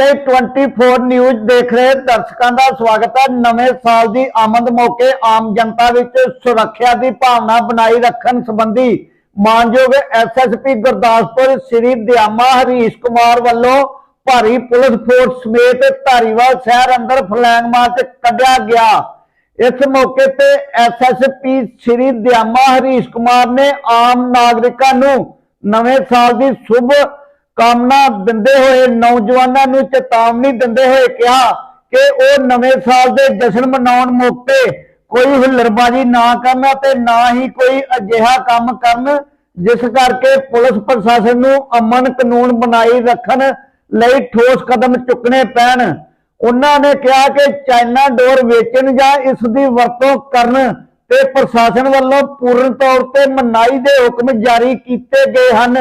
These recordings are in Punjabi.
ਪੀਐਚਆਈ 24 ਨਿਊਜ਼ ਦੇਖ ਰਹੇ ਦਰਸ਼ਕਾਂ ਦਾ ਸਵਾਗਤ ਹੈ। ਨਵੇਂ ਸਾਲ ਦੀ ਆਮਦ ਮੌਕੇ ਆਮ ਜਨਤਾ ਵਿੱਚ ਸੁਰੱਖਿਆ ਦੀ ਭਾਵਨਾ ਬਣਾਈ ਰੱਖਣ ਸੰਬੰਧੀ ਮਾਨਯੋਗ ਐਸਐਸਪੀ ਗੁਰਦਾਸਪੁਰ ਸ੍ਰੀ ਦਿਆਮਾ ਹਰੀਸ਼ ਕੁਮਾਰ ਵੱਲੋਂ ਭਾਰੀ ਪੁਲਿਸ ਫੋਰਸ ਸਮੇਤ ਧਾਰੀਵਾਲ ਸ਼ਹਿਰ ਅੰਦਰ ਫਲੈਗ ਮਾਰਚ ਕੱਢਿਆ ਗਿਆ। ਇਸ ਮੌਕੇ ਤੇ ਐਸਐਸਪੀ ਸ੍ਰੀ ਦਿਆਮਾ ਹਰੀਸ਼ ਕੁਮਾਰ ਨੇ ਆਮ ਨਾਗਰਿਕਾਂ ਨੂੰ ਨਵੇਂ ਸਾਲ ਦੀ ਸ਼ੁਭ ਕਾਮਨਾ ਦਿੰਦੇ ਹੋਏ, ਨੌਜਵਾਨਾਂ ਨੂੰ ਚੇਤਾਵਨੀ ਦਿੰਦੇ ਹੋਏ ਕਿਹਾ ਕਿ ਉਹ ਨਵੇਂ ਸਾਲ ਦੇ ਜਸ਼ਨ ਮਨਾਉਣ ਮੌਕੇ ਕੋਈ ਹੁੱਲੜਬਾਜ਼ੀ ਨਾ ਕਰਨ ਤੇ ਨਾ ਹੀ ਕੋਈ ਅਜਿਹਾ ਕੰਮ ਕਰਨ, ਜਿਸ ਕਰਕੇ ਪੁਲਿਸ ਪ੍ਰਸ਼ਾਸਨ ਨੂੰ ਅਮਨ ਕਾਨੂੰਨ ਬਣਾਈ ਰੱਖਣ ਲਈ ਠੋਸ ਕਦਮ ਚੁੱਕਣੇ ਪੈਣ। ਉਹਨਾਂ ਨੇ ਕਿਹਾ ਕਿ ਚਾਈਨਾ ਡੋਰ ਵੇਚਣ ਜਾਂ ਇਸ ਦੀ ਵਰਤੋਂ ਕਰਨ ਤੇ ਪ੍ਰਸ਼ਾਸਨ ਵੱਲੋਂ ਪੂਰਨ ਤੌਰ ਤੇ ਮਨਾਈ ਦੇ ਹੁਕਮ ਜਾਰੀ ਕੀਤੇ ਗਏ ਹਨ।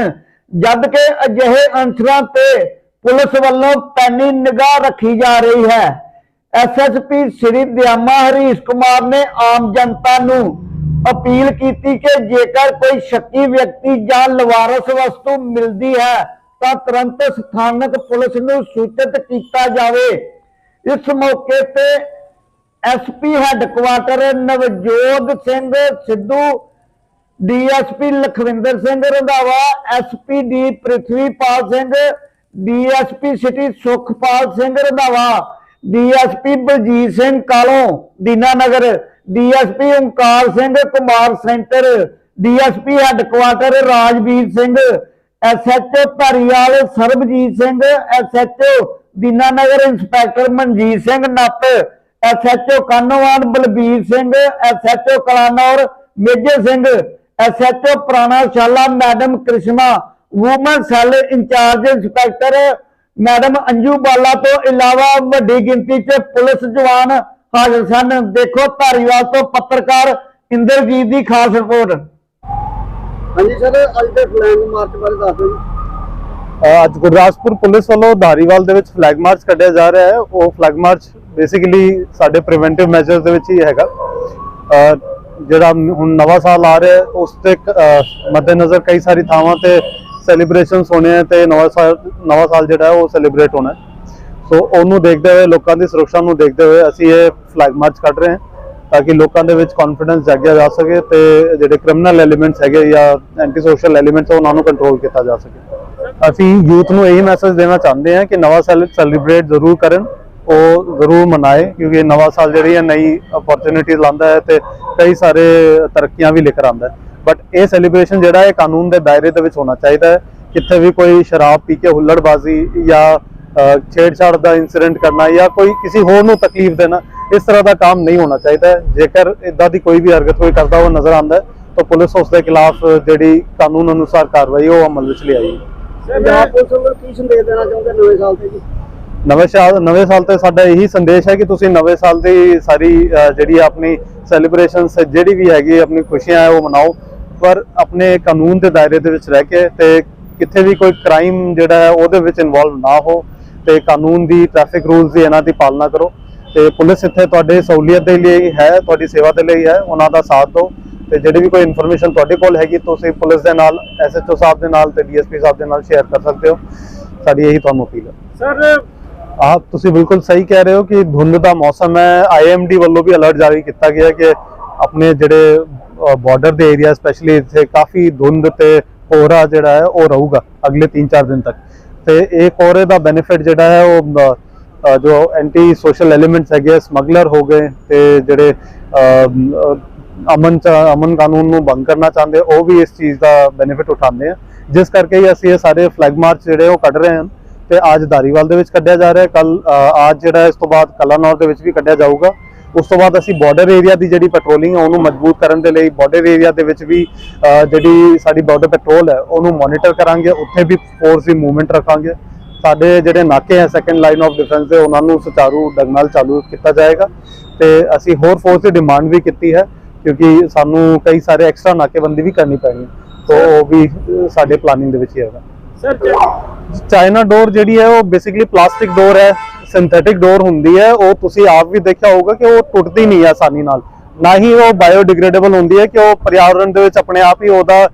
ਜਦ ਕਿ ਅਜਿਹੇ ਅੰਸਰਾਂ ਤੇ ਪੁਲਿਸ ਵੱਲੋਂ ਪੈਨੀ ਨਿਗਾਹ ਰੱਖੀ ਜਾ ਰਹੀ ਹੈ। ਐਸਐਸਪੀ ਸ੍ਰੀ ਦਿਆਮਾ ਹਰੀਸ਼ ਕੁਮਾਰ ਨੇ ਆਮ ਜਨਤਾ ਨੂੰ ਅਪੀਲ ਕੀਤੀ ਕਿ ਜੇਕਰ ਕੋਈ ਸ਼ੱਕੀ ਵਿਅਕਤੀ ਜਾਂ ਲਵਾਰਸ ਵਸਤੂ ਮਿਲਦੀ ਹੈ, ਤਾਂ ਤੁਰੰਤ ਸਥਾਨਕ ਪੁਲਿਸ ਨੂੰ ਸੂਚਿਤ ਕੀਤਾ ਜਾਵੇ। ਇਸ ਮੌਕੇ ਤੇ SP headquarter Navjot Singh Sidhu DSP Lakhwinder Singh Randhawa, SP D Prithvipal Singh, DSP city Sukhpal Singh Randhawa, DSP Baljit Singh Kahlon, Dinanagar, DSP Omkar Singh Kumar centre, DSP headquarter Rajvir Singh, SHO Dhariwal Sarabjit Singh, SHO Dinanagar inspector Manjit Singh Natt SHO Kahnuwan Balbir Singh, SHO Kalanaur Major Singh SHO Purana Shala madam Karishma woman cell incharge inspector. Madam Anju Bala ਤੋਂ ਇਲਾਵਾ ਵੱਡੀ ਗਿਣਤੀ 'ਚ ਪੁਲਿਸ ਜਵਾਨ ਹਾਜ਼ਰ ਸਨ। ਦੇਖੋ ਧਾਰੀਵਾਲ ਤੋਂ ਪੱਤਰਕਾਰ ਇੰਦਰਜੀਤ ਦੀ ਖਾਸ ਰਿਪੋਰਟ। ਹਾਂਜੀ ਸਰ ਅੱਜ ਦੇ ਫਲੈਗ ਮਾਰਚ ਬਾਰੇ ਦੱਸ ਦਿਓ ਜੀ। ਅੱਜ ਗੁਰਦਾਸਪੁਰ ਪੁਲਿਸ ਵੱਲੋਂ ਧਾਰੀਵਾਲ ਦੇ ਵਿੱਚ ਫਲੈਗ ਮਾਰਚ ਕੱਢਿਆ ਜਾ ਰਿਹਾ ਹੈ। ਉਹ ਫਲੈਗ ਮਾਰਚ ਬੇਸਿਕਲੀ ਸਾਡੇ ਪ੍ਰੀਵੈਂਟਿਵ ਮੈਜਰਸ ਦੇ ਵਿੱਚ ਹੀ ਹੈਗਾ। ਜਿਹੜਾ ਹੁਣ ਨਵਾਂ ਸਾਲ ਆ ਰਿਹਾ ਉਸ ਤੇ ਮੱਦੇਨਜ਼ਰ ਕਈ ਸਾਰੀ ਥਾਵਾਂ ਤੇ ਸੈਲੀਬ੍ਰੇਸ਼ਨਸ ਹੋਣੇ ਆ ਤੇ ਨਵਾਂ ਸਾਲ ਨਵਾਂ ਸਾਲ ਜਿਹੜਾ ਉਹ ਸੈਲੀਬ੍ਰੇਟ ਹੋਣਾ ਸੋ ਉਹਨੂੰ ਦੇਖਦੇ ਹੋਏ, ਲੋਕਾਂ ਦੀ ਸੁਰੱਖਿਆ ਨੂੰ ਦੇਖਦੇ ਹੋਏ ਅਸੀਂ ਇਹ ਫਲੈਗ ਮਾਰਚ ਕੱਢ ਰਹੇ ਹਾਂ, ਤਾਂ ਕਿ ਲੋਕਾਂ ਦੇ ਵਿੱਚ ਕੌਨਫੀਡੈਂਸ ਜਾਗਿਆ ਜਾ ਸਕੇ ਤੇ ਜਿਹੜੇ ਕ੍ਰਿਮੀਨਲ ਐਲੀਮੈਂਟਸ ਹੈਗੇ ਜਾਂ ਐਂਟੀ ਸੋਸ਼ਲ ਐਲੀਮੈਂਟਸ ਉਹਨਾਂ ਨੂੰ ਕੰਟਰੋਲ ਕੀਤਾ ਜਾ ਸਕੇ। ਅਸੀਂ ਯੂਥ ਨੂੰ ਇਹੀ ਮੈਸੇਜ ਦੇਣਾ ਚਾਹੁੰਦੇ ਹਾਂ ਕਿ ਨਵਾਂ ਸਾਲ ਸੈਲੀਬ੍ਰੇਟ ਜ਼ਰੂਰ ਕਰਨ। ਉਹ ਜ਼ਰੂਰ ਮਨਾਏ, ਕਿਉਂਕਿ ਨਵਾਂ ਸਾਲ ਜਿਹੜੀ ਹੈ ਨਈ ਅਪੋਰਚੁਨਿਟੀ ਲਾਉਂਦਾ ਹੈ ਤੇ ਕਈ ਸਾਰੇ ਤਰੱਕੀਆਂ ਵੀ ਲਿਖ ਆਉਂਦਾ ਬਟ ਇਹ ਸੈਲੀਬ੍ਰੇਸ਼ਨ ਜਿਹੜਾ ਹੈ ਕਾਨੂੰਨ ਦੇ ਦਾਇਰੇ ਦੇ ਵਿੱਚ ਹੋਣਾ ਚਾਹੀਦਾ ਹੈ। ਕਿੱਥੇ ਵੀ ਕੋਈ ਸ਼ਰਾਬ ਪੀ ਕੇ ਹੁੱਲੜਬਾਜ਼ੀ ਜਾਂ ਛੇੜਛਾੜ ਦਾ ਇਨਸੀਡੈਂਟ ਕਰਨਾ ਜਾਂ ਕੋਈ ਕਿਸੇ ਹੋਰ ਨੂੰ ਤਕਲੀਫ ਦੇਣਾ, ਇਸ ਤਰ੍ਹਾਂ ਦਾ ਕੰਮ ਨਹੀਂ ਹੋਣਾ ਚਾਹੀਦਾ ਜੇਕਰ ਇਦਾਂ ਦੀ ਕੋਈ ਵੀ ਹਰਕਤ ਕੋਈ ਕਰਦਾ ਹੋਇਆ ਨਜ਼ਰ ਆਉਂਦਾ ਤਾਂ ਪੁਲਿਸ ਉਸ ਦੇ ਖਿਲਾਫ ਜਿਹੜੀ ਕਾਨੂੰਨ ਅਨੁਸਾਰ ਕਾਰਵਾਈ ਉਹ ਅਮਲ ਵਿੱਚ ਲਿਆਈ ਪੰਜਾਬ ਪੁਲਿਸ ਵੱਲੋਂ ਕੀ ਸੰਦੇਸ਼ ਦੇਣਾ ਚਾਹੁੰਦੇ ਨਵੇਂ ਸਾਲ ਤੇ ਜੀ? ਨਵੇਂ ਸਾਲ ਨਵੇਂ ਸਾਲ ਤੇ ਸਾਡਾ ਇਹੀ ਸੰਦੇਸ਼ ਹੈ ਕਿ ਤੁਸੀਂ ਨਵੇਂ ਸਾਲ ਦੀ ਸਾਰੀ ਅ, ਜਿਹੜੀ ਆਪਣੀ ਸੈਲੀਬ੍ਰੇਸ਼ਨਸ ਜਿਹੜੀ ਵੀ ਹੈਗੀ ਆਪਣੀ ਖੁਸ਼ੀਆਂ ਹੈ ਉਹ ਮਨਾਓ। ਪਰ ਆਪਣੇ ਕਾਨੂੰਨ ਦੇ ਦਾਇਰੇ ਦੇ ਵਿੱਚ ਰਹਿ ਕੇ ਤੇ ਕਿੱਥੇ ਵੀ ਕੋਈ ਕ੍ਰਾਈਮ ਜਿਹੜਾ ਹੈ ਉਹਦੇ ਵਿੱਚ ਇਨਵੋਲਵ ਨਾ ਹੋ ਤੇ ਕਾਨੂੰਨ ਦੀ ਟ੍ਰੈਫਿਕ ਰੂਲਸ ਦੀ ਇਹਨਾਂ ਦੀ ਪਾਲਣਾ ਕਰੋ। ਤੇ ਪੁਲਿਸ ਇੱਥੇ ਤੁਹਾਡੇ ਸਹੂਲੀਅਤ ਦੇ ਲਈ ਹੈ ਤੁਹਾਡੀ ਸੇਵਾ ਦੇ ਲਈ ਹੈ ਉਹਨਾਂ ਦਾ ਸਾਥ ਦਿਓ। ਤੇ ਜਿਹੜੀ ਵੀ ਕੋਈ ਇਨਫੋਰਮੇਸ਼ਨ ਤੁਹਾਡੇ ਕੋਲ ਹੈਗੀ ਤੁਸੀਂ ਪੁਲਿਸ ਦੇ ਨਾਲ ਐਸਐਚਓ ਸਾਹਿਬ ਦੇ ਨਾਲ ਤੇ ਡੀਐਸਪੀ ਸਾਹਿਬ ਦੇ ਨਾਲ ਸ਼ੇਅਰ ਕਰ ਸਕਦੇ ਹੋ। ਸਾਡੀ ਇਹੀ ਤੁਹਾਨੂੰ ਅਪੀਲ ਹੈ। ਸਰ ਆਹ ਤੁਸੀਂ ਬਿਲਕੁਲ ਸਹੀ ਕਹਿ ਰਹੇ ਹੋ ਕਿ ਧੁੰਦ ਦਾ ਮੌਸਮ ਹੈ। ਆਈਐਮਡੀ ਵੱਲੋਂ ਵੀ ਅਲਰਟ ਜਾਰੀ ਕੀਤਾ ਗਿਆ ਕਿ ਆਪਣੇ ਜਿਹੜੇ ਬਾਰਡਰ ਦੇ ਏਰੀਆ ਸਪੈਸ਼ਲੀ ਇੱਥੇ ਕਾਫੀ ਧੁੰਦ ਤੇ ਕੋਹਰਾ ਜਿਹੜਾ ਹੈ, ਉਹ ਰਹੂਗਾ ਅਗਲੇ 3-4 ਦਿਨ ਤੱਕ। ਤੇ ਇਹ ਕੋਹਰੇ ਦਾ ਬੈਨੀਫਿਟ ਜਿਹੜਾ ਹੈ, ਉਹ ਜੋ ਐਂਟੀ ਸੋਸ਼ਲ ਐਲੀਮੈਂਟਸ ਹੈਗੇ ਸਮਗਲਰ ਹੋ ਗਏ ਤੇ ਜਿਹੜੇ ਅਮਨ ਚ, ਅਮਨ ਕਾਨੂੰਨ ਨੂੰ ਭੰਗ ਕਰਨਾ ਚਾਹੁੰਦੇ, ਉਹ ਵੀ ਇਸ ਚੀਜ਼ ਦਾ ਬੈਨੀਫਿਟ ਉਠਾਉਂਦੇ ਆ। ਜਿਸ ਕਰਕੇ ਅਸੀਂ ਇਹ ਸਾਰੇ ਫਲੈਗ ਮਾਰਚ ਜਿਹੜੇ ਉਹ ਕੱਢ ਰਹੇ ਹਾਂ। ਤੇ ਅੱਜ ਧਾਰੀਵਾਲ ਦੇ ਵਿੱਚ ਕੱਢਿਆ ਜਾ ਰਿਹਾ ਕੱਲ ਅੱਜ ਜਿਹੜਾ ਇਸ ਤੋਂ ਬਾਅਦ ਕਲਾਨੌਰ ਦੇ ਵਿੱਚ ਵੀ ਕੱਢਿਆ ਜਾਊਗਾ। ਉਸ ਤੋਂ ਬਾਅਦ ਅਸੀਂ ਬਾਰਡਰ ਏਰੀਆ ਦੀ ਜਿਹੜੀ ਪੈਟਰੋਲਿੰਗ ਹੈ, ਉਹਨੂੰ ਮਜ਼ਬੂਤ ਕਰਨ ਦੇ ਲਈ ਬਾਰਡਰ ਏਰੀਆ ਦੇ ਵਿੱਚ ਵੀ ਜਿਹੜੀ ਸਾਡੀ ਬਾਰਡਰ ਪੈਟਰੋਲ ਹੈ, ਉਹਨੂੰ ਮੋਨੀਟਰ ਕਰਾਂਗੇ। ਉੱਥੇ ਵੀ ਫੋਰਸ ਦੀ ਮੂਵਮੈਂਟ ਰੱਖਾਂਗੇ। ਸਾਡੇ ਜਿਹੜੇ ਨਾਕੇ ਹੈ ਸੈਕੰਡ ਲਾਈਨ ਆਫ ਡਿਫੈਂਸ ਦੇ, ਉਹਨਾਂ ਨੂੰ ਸੁਚਾਰੂ ਢੰਗ ਨਾਲ ਚਾਲੂ ਕੀਤਾ ਜਾਏਗਾ। ਤੇ ਅਸੀਂ ਹੋਰ ਫੋਰਸ ਦੀ ਡਿਮਾਂਡ ਵੀ ਕੀਤੀ ਹੈ, ਕਿਉਂਕਿ ਸਾਨੂੰ ਕਈ ਸਾਰੇ ਐਕਸਟਰਾ ਨਾਕੇਬੰਦੀ ਵੀ ਕਰਨੀ ਪੈਣੀ ਹੈ। ਤੋਂ ਉਹ ਵੀ ਸਾਡੇ ਪਲਾਨਿੰਗ ਦੇ ਵਿੱਚ ਹੀ ਹੈਗਾ। ਸਰ ਚਾਈਨਾ ਡੋਰ ਜਿਹੜੀ ਹੈ ਉਹ ਬੇਸਿਕਲੀ ਪਲਾਸਟਿਕ ਡੋਰ ਹੈ ਸਿੰਥੈਟਿਕ ਡੋਰ ਹੁੰਦੀ ਹੈ। ਉਹ ਤੁਸੀਂ ਆਪ ਵੀ ਦੇਖਿਆ ਹੋਊਗਾ ਕਿ ਉਹ ਟੁੱਟਦੀ ਨਹੀਂ ਹੈ ਆਸਾਨੀ ਨਾਲ। ਨਾ ਹੀ ਉਹ ਬਾਇਓਡਿਗ੍ਰੇਡੇਬਲ ਹੁੰਦੀ ਹੈ ਕਿ ਉਹ ਪਰਿਆਵਰਣ ਦੇ ਵਿੱਚ ਆਪਣੇ ਆਪ ਹੀ ਉਹਦਾ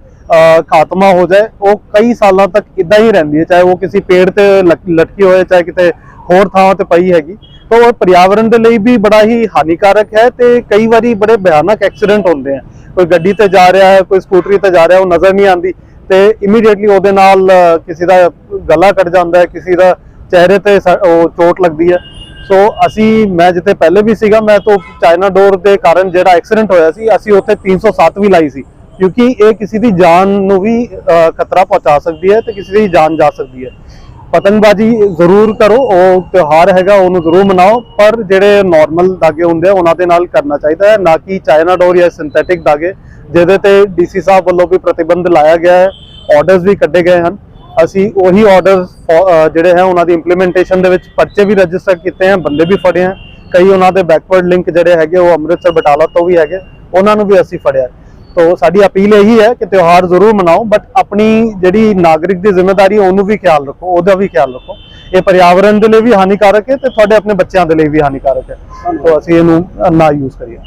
ਖਾਤਮਾ ਹੋ ਜਾਏ। ਉਹ ਕਈ ਸਾਲਾਂ ਤੱਕ ਇਦਾਂ ਹੀ ਰਹਿੰਦੀ ਹੈ, ਚਾਹੇ ਉਹ ਕਿਸੇ ਪੇੜ ਤੇ ਲਟ- ਲਟਕੀ ਹੋਏ, ਚਾਹੇ ਕਿਤੇ ਹੋਰ ਥਾਂ ਤੇ ਪਈ ਹੈਗੀ। ਤਾਂ ਉਹ ਪਰਿਆਵਰਣ ਦੇ ਲਈ ਵੀ ਬੜਾ ਹੀ ਹਾਨੀਕਾਰਕ ਹੈ ਤੇ ਕਈ ਵਾਰੀ ਬੜੇ ਭਿਆਨਕ ਐਕਸੀਡੈਂਟ ਹੁੰਦੇ ਆ। ਕੋਈ ਗੱਡੀ ਤੇ ਜਾ ਰਿਹਾ ਹੈ, ਕੋਈ ਸਕੂਟਰੀ ਤੇ ਜਾ ਰਿਹਾ, ਉਹ ਨਜ਼ਰ ਨਹੀਂ ਆਉਂਦੀ। ਤੇ ਇਮੀਡੀਏਟਲੀ ਉਹਦੇ ਨਾਲ ਕਿਸੇ ਦਾ ਗਲਾ ਕੱਟ ਜਾਂਦਾ ਹੈ, ਕਿਸੇ ਦਾ ਚਿਹਰੇ ਤੇ ਸ- ਉਹ ਚੋਟ ਲੱਗਦੀ ਹੈ। ਸੋ ਅਸੀਂ, ਮੈਂ ਜਿੱਥੇ ਪਹਿਲੇ ਵੀ ਸੀਗਾ, ਮੈਂ ਤੋਂ ਚਾਈਨਾ ਡੋਰ ਦੇ ਕਾਰਨ ਜਿਹੜਾ ਐਕਸੀਡੈਂਟ ਹੋਇਆ ਸੀ, ਅਸੀਂ ਉੱਥੇ 307 ਵੀ ਲਾਈ ਸੀ। ਕਿਉਂਕਿ ਇਹ ਕਿਸੇ ਦੀ ਜਾਨ ਨੂੰ ਵੀ ਖਤਰਾ ਪਹੁੰਚਾ ਸਕਦੀ ਹੈ ਤੇ ਕਿਸੇ ਦੀ ਜਾਨ ਜਾ ਸਕਦੀ ਹੈ। ਪਤੰਗਬਾਜ਼ੀ ਜ਼ਰੂਰ ਕਰੋ, ਉਹ ਤਿਉਹਾਰ ਹੈਗਾ, ਉਹਨੂੰ ਜ਼ਰੂਰ ਮਨਾਓ, ਪਰ ਜਿਹੜੇ ਨਾਰਮਲ ਧਾਗੇ ਹੁੰਦੇ ਆ, ਉਹਨਾਂ ਦੇ ਨਾਲ ਕਰਨਾ ਚਾਹੀਦਾ ਹੈ, ਨਾ ਕਿ ਚਾਈਨਾ ਡੋਰ ਜਾਂ ਸਿੰਥੈਟਿਕ ਧਾਗੇ ਜਿਹਦੇ ਤੇ ਡੀਸੀ ਸਾਹਿਬ ਵੱਲੋਂ ਵੀ ਪ੍ਰਤੀਬੰਧ ਲਾਇਆ ਗਿਆ ਹੈ ਆਰਡਰਸ ਵੀ ਕੱਢੇ ਗਏ ਹਨ। ਅਸੀਂ ਉਹੀ ਆਰਡਰਸ ਜਿਹੜੇ ਹੈ ਉਹਨਾਂ ਦੀ ਇੰਪਲੀਮੈਂਟੇਸ਼ਨ ਦੇ ਵਿੱਚ ਪਰਚੇ ਵੀ ਰਜਿਸਟਰ ਕੀਤੇ ਹਨ ਬੰਦੇ ਵੀ ਫੜੇ ਹਨ ਕਈ ਉਹਨਾਂ ਦੇ ਬੈਕਵਰਡ ਲਿੰਕ ਜਿਹੜੇ ਹੈਗੇ ਉਹ ਅੰਮ੍ਰਿਤਸਰ ਬਟਾਲਾ ਤੋਂ ਵੀ ਹੈਗੇ ਉਹਨਾਂ ਨੂੰ ਵੀ ਅਸੀਂ ਫੜਿਆ ਤੋ ਸਾਡੀ ਅਪੀਲ ਇਹੀ ਹੈ ਕਿ ਤਿਉਹਾਰ ਜ਼ਰੂਰ ਮਨਾਓ ਬਟ ਆਪਣੀ ਜਿਹੜੀ ਨਾਗਰਿਕ ਦੀ ਜ਼ਿੰਮੇਵਾਰੀ ਹੈ, ਉਹਨੂੰ ਵੀ ਖਿਆਲ ਰੱਖੋ ਉਹਦਾ ਵੀ ਖਿਆਲ ਰੱਖੋ। ਇਹ ਪਰਿਆਵਰਣ ਦੇ ਲਈ ਵੀ ਹਾਨੀਕਾਰਕ ਹੈ ਤੇ ਤੁਹਾਡੇ ਆਪਣੇ ਬੱਚਿਆਂ ਦੇ ਲਈ ਵੀ ਹਾਨੀਕਾਰਕ ਹੈ। ਤੋ ਅਸੀਂ ਇਹਨੂੰ ਨਾ ਯੂਜ਼ ਕਰੀਏ।